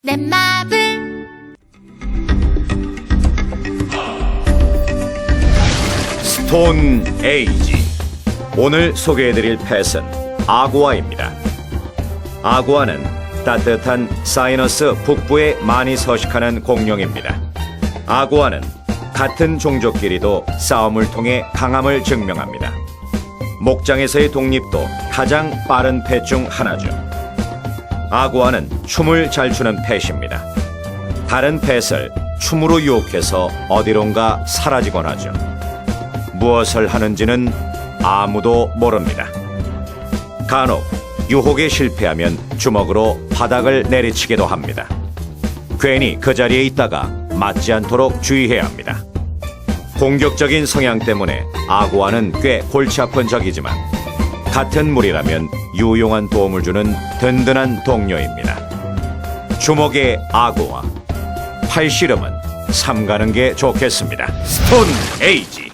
내 맘을 스톤 에이지 오늘 소개해드릴 펫은 아구아입니다. 아구아는 따뜻한 사이너스 북부에 많이 서식하는 공룡입니다. 아구아는 같은 종족끼리도 싸움을 통해 강함을 증명합니다. 목장에서의 독립도 가장 빠른 펫 중 하나죠. 아구아는 춤을 잘 추는 펫입니다. 다른 펫을 춤으로 유혹해서 어디론가 사라지곤 하죠. 무엇을 하는지는 아무도 모릅니다. 간혹 유혹에 실패하면 주먹으로 바닥을 내리치기도 합니다. 괜히 그 자리에 있다가 맞지 않도록 주의해야 합니다. 공격적인 성향 때문에 아구아는 꽤 골치 아픈 적이지만 같은 무리라면 유용한 도움을 주는 든든한 동료입니다. 주먹의 아구아, 팔씨름은 삼가는 게 좋겠습니다. 스톤 에이지.